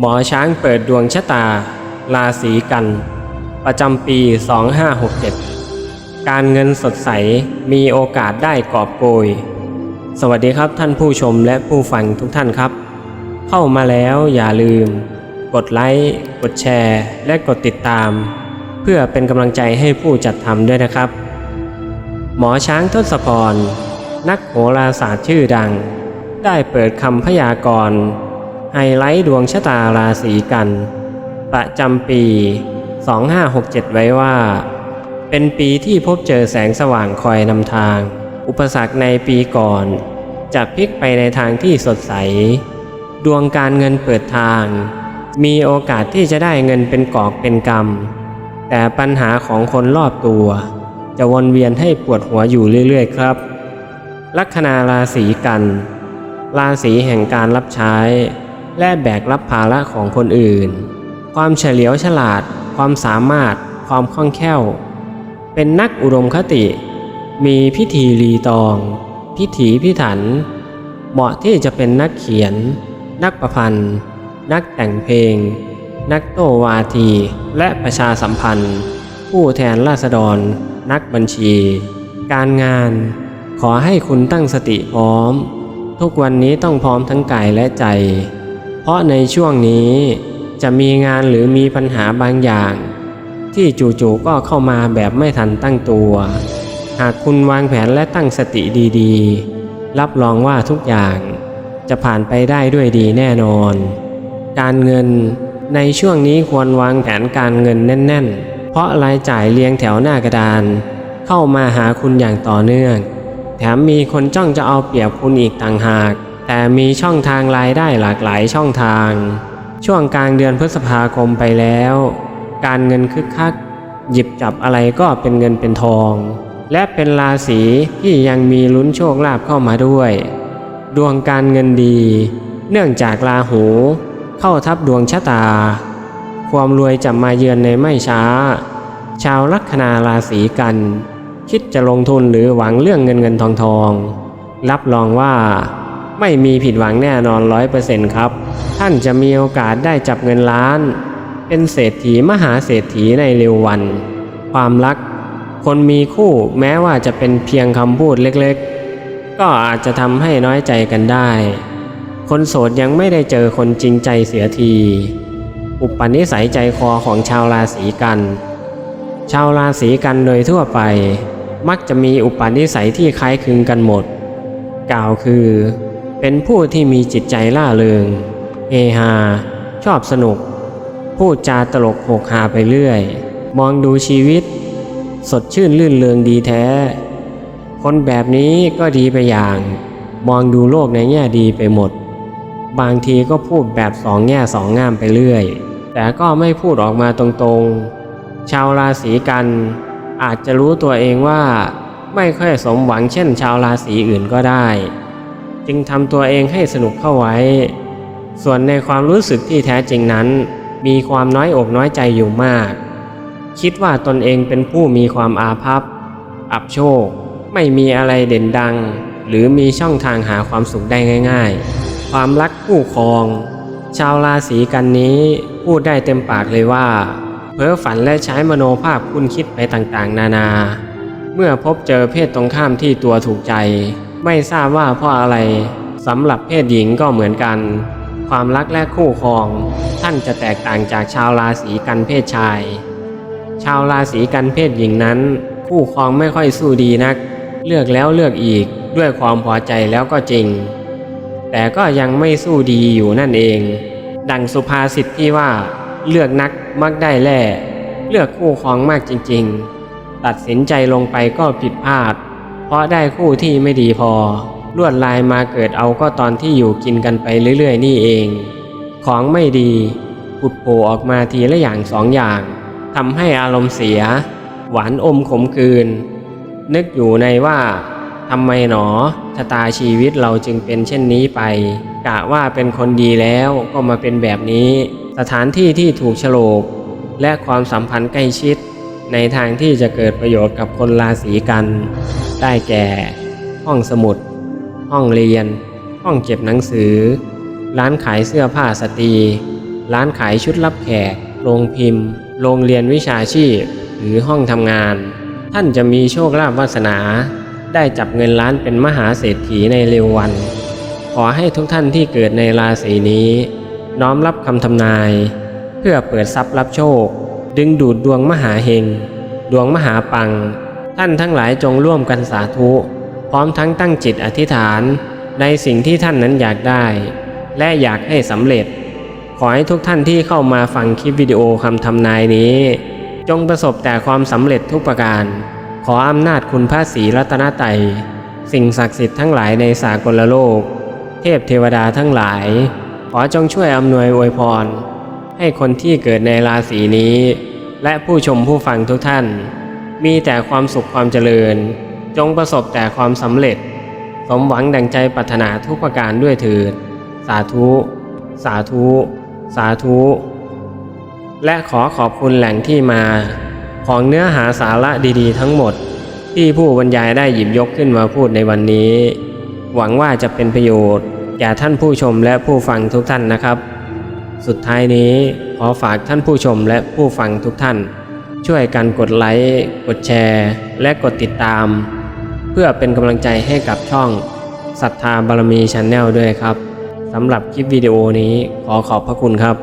หมอช้างเปิดดวงชะตา ราศีกัน ประจำปี 2567 การเงินสดใสมีโอกาสได้กอบโกย สวัสดีครับท่านผู้ชมและผู้ฟังทุกท่านครับ เข้ามาแล้วอย่าลืม กดไลค์กดแชร์ และกดติดตาม เพื่อเป็นกำลังใจให้ผู้จัดทำด้วยนะครับ หมอช้างทศพร นักโหราศาสตร์ชื่อดัง ได้เปิดคำพยากรณ์ ไฮไลท์ดวงชะตาราศีกัน ประจำปี 2567 ไว้ว่า เป็นปีที่พบเจอแสงสว่างคอยนำทาง อุปสรรคในปีก่อน จะพลิกไปในทางที่สดใส ดวงการเงินเปิดทาง มีโอกาสที่จะได้เงินเป็นกอบเป็นกำแต่ปัญหาของคนรอบตัว จะวนเวียนให้ปวดหัวอยู่เรื่อยๆ ครับ ลัคนาราศีกัน ราศีแห่งการรับใช้ และแบกรับภาระของคนอื่น ความเฉลียวฉลาด ความสามารถ ความคล่องแคล่ว เป็นนักอุดมคติ มีพิธีรีตอง พิถีพิถัน เหมาะที่จะเป็นนักเขียน นักประพันธ์ นักแต่งเพลง นักโตวาที และประชาสัมพันธ์ ผู้แทนราษฎร นักบัญชี การงาน ขอให้คุณตั้งสติพร้อม ทุกวันนี้ต้องพร้อมทั้งกายและใจ เพราะในช่วงนี้จะมีงานหรือมีปัญหาบางอย่าง ที่จู่ๆก็เข้ามาแบบไม่ทันตั้งตัว หากคุณวางแผนและตั้งสติดีๆ รับรองว่าทุกอย่างจะผ่านไปได้ด้วยดีแน่นอน การเงินในช่วงนี้ควรวางแผนการเงินแน่น ๆ เพราะรายจ่ายเรียงแถวหน้ากระดาน เข้ามาหาคุณอย่างต่อเนื่อง แถมมีคนจ้องจะเอาเปรียบคุณอีกต่างหาก แต่มีช่องทางรายได้หลากหลายช่องทาง ช่วงกลางเดือนพฤษภาคมไปแล้ว การเงินคึกคัก หยิบจับอะไรก็เป็นเงินเป็นทอง และเป็นราศีที่ยังมีลุ้นโชคลาภเข้ามาด้วย ดวงการเงินดี เนื่องจากราหู เข้าทับดวงชะตา ความรวยจะมาเยือนในไม่ช้า ชาวลัคนาราศีกัน คิดจะลงทุนหรือหวังเรื่องเงินเงินทองทอง รับรองว่า ไม่มีผิดหวังแน่นอนร้อยเปอร์เซ็นต์ครับ ท่านจะมีโอกาสได้จับเงินล้าน เป็นเศรษฐีมหาเศรษฐีในเร็ววัน ความรัก คนมีคู่แม้ว่าจะเป็นเพียงคำพูดเล็กๆ ก็อาจจะทำให้น้อยใจกันได้ คนโสดยังไม่ได้เจอคนจริงใจเสียที อุปนิสัยใจคอของชาวราศีกัน ชาวราศีกันโดยทั่วไป มักจะมีอุปนิสัยที่คล้ายคลึงกันหมด กล่าวคือ เป็นผู้ที่มีจิตใจล่าเริงเฮฮา ชอบสนุก พูดจาตลกโหกฮาไปเรื่อย มองดูชีวิต สดชื่นลื่นเริงดีแท้ คนแบบนี้ก็ดีไปอย่าง มองดูโลกในแง่ดีไปหมด บางทีก็พูดแบบสองแง่สองงามไปเรื่อย แต่ก็ไม่พูดออกมาตรงๆ ชาวราศีกัน อาจจะรู้ตัวเองว่าไม่ค่อยสมหวังเช่นชาวราศีอื่นก็ได้ จึงทำตัวเองให้สนุกเข้าไว้ ส่วนในความรู้สึกที่แท้จริงนั้น มีความน้อยอกน้อยใจอยู่มาก คิดว่าตนเองเป็นผู้มีความอาภัพ อับโชค ไม่มีอะไรเด่นดัง หรือมีช่องทางหาความสุขได้ง่าย ๆ ความรักคู่ครอง ชาวราศีกันนี้พูดได้เต็มปากเลยว่า เพ้อฝันและใช้มโนภาพคุณคิดไปต่างๆ นานา เมื่อพบเจอเพศตรงข้ามที่ตัวถูกใจ ไม่ทราบว่าเพราะอะไรสำหรับเพศหญิงก็เหมือนกัน ความรักและคู่ครอง ท่านจะแตกต่างจากชาวราศีกันเพศชาย ชาวราศีกันเพศหญิงนั้น คู่ครองไม่ค่อยสู้ดีนัก เลือกแล้วเลือกอีกด้วยความพอใจแล้วก็จริง แต่ก็ยังไม่สู้ดีอยู่นั่นเอง ดังสุภาษิตที่ว่า เลือกนักมักได้แล่ เลือกคู่ครองมากจริง ๆ ตัดสินใจลงไปก็ผิดพลาด ราะได้คู่ที่ไม่ดีพอ ลวดลายมาเกิดเอาก็ตอนที่อยู่กินกันไปเรื่อยๆ นี่เอง ของไม่ดีผุดโผล่ออกมาทีละอย่างสองอย่างทำให้อารมณ์เสีย หวานอมขมกืน นึกอยู่ในว่าทำไมหนอชะตาชีวิตเราจึงเป็นเช่นนี้ไป กะว่าเป็นคนดีแล้วก็มาเป็นแบบนี้ สถานที่ที่ถูกโฉลกและความสัมพันธ์ใกล้ชิด ในทางที่จะเกิดประโยชน์กับคนราศีกัน ได้แก่ ห้องสมุด ห้องเรียน ห้องเก็บหนังสือ ร้านขายเสื้อผ้าสตรี ร้านขายชุดรับแขก โรงพิมพ์ โรงเรียนวิชาชีพ หรือห้องทำงาน ท่านจะมีโชคลาภวาสนา ได้จับเงินล้านเป็นมหาเศรษฐีในเร็ววัน ขอให้ทุกท่านที่เกิดในราศีนี้ น้อมรับคำทำนาย เพื่อเปิดทรัพย์รับโชค ดึงดูดดวงมหาเฮง ดวงมหาปัง ท่านทั้งหลายจงร่วมกันสาธุ พร้อมทั้งตั้งจิตอธิษฐาน ในสิ่งที่ท่านนั้นอยากได้ และอยากให้สำเร็จ ขอให้ทุกท่านที่เข้ามาฟังคลิปวิดีโอคำทำนายนี้ จงประสบแต่ความสำเร็จทุกประการ ขออำนาจคุณพระศรีรัตนตรัยสิ่งศักดิ์สิทธิ์ทั้งหลายในสากลโลก เทพเทวดาทั้งหลาย ขอจงช่วยอำนวยอวยพร ให้คนที่เกิดในราศีนี้ และผู้ชมผู้ฟังทุกท่าน มีแต่ความสุขความเจริญ จงประสบแต่ความสำเร็จ สมหวังดังใจปรารถนาทุกประการด้วยเถิด สาธุ สาธุ สาธุ และขอขอบคุณแหล่งที่มา ของเนื้อหาสาระดีๆ ทั้งหมด ที่ผู้บรรยายได้หยิบยกขึ้นมาพูดในวันนี้ หวังว่าจะเป็นประโยชน์แก่ท่านผู้ชมและผู้ฟังทุกท่านนะครับ สุดท้ายนี้ขอฝากท่านผู้ชมและผู้ฟังทุกท่าน ช่วยกันกดไลค์ กดแชร์ และกดติดตาม เพื่อเป็นกำลังใจให้กับช่องศรัทธาบารมีช n แนลด้วยครับสำหรับคลิปวิดีโอนี้ขอขอบพระคุณครับ